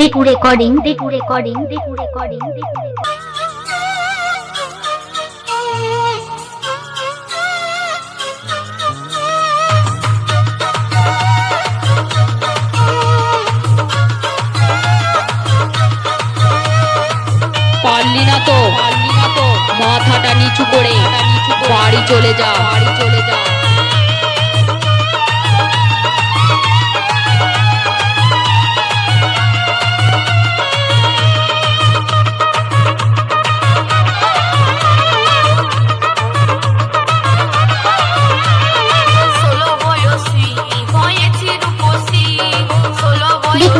দেখু recording দেখু recording দেখু recording দেখু রেকর্ডিং পারলি না তো। মাথাটা নিচু করে। বাড়ি চলে যা। বাড়ি চলে যা।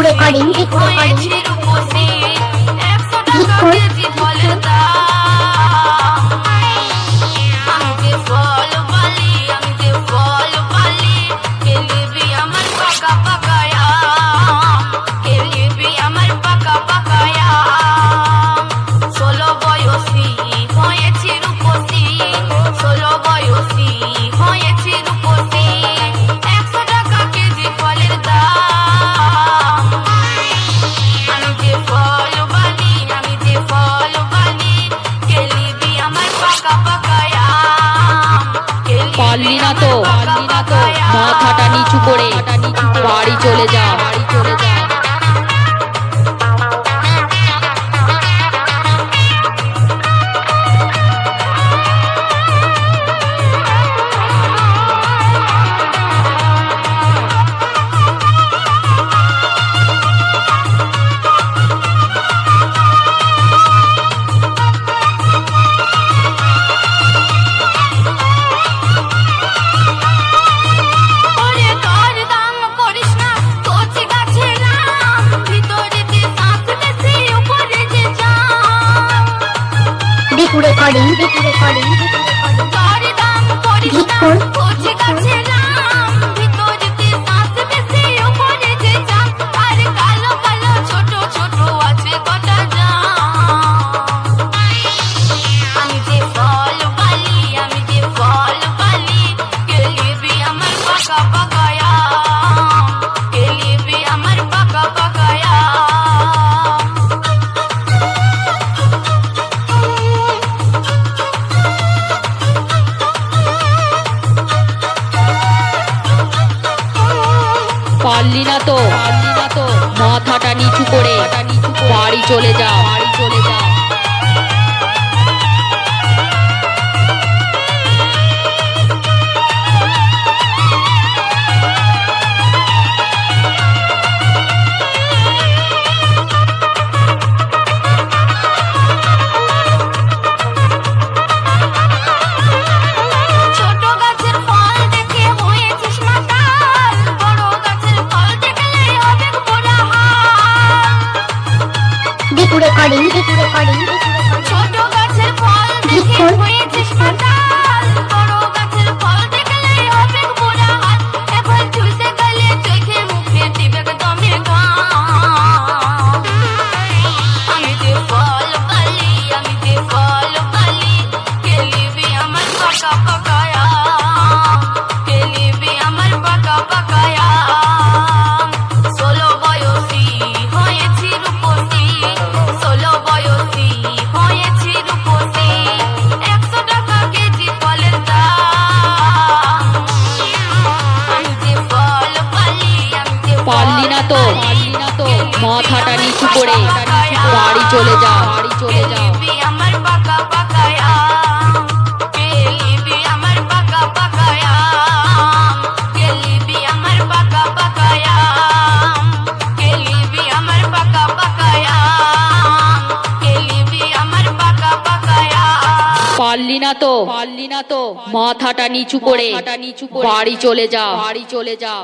குடுக்காடு இஞ்சி குடுக்காடு পারলি না তো। মাথাটা নিচু করে বাড়ি চলে যা। বাড়ি চলে যা recording video recording video recording না তো মাথাটা নিচু করে বাড়ি চলে যাও। বাড়ি চলে তো মাথাটা নিচু করে বাড়ি চলে যা। বাড়ি চলে যা পারলি না তো। পারলি না তো মাথাটা নিচু করে বাড়ি চলে যা বাড়ি চলে যা।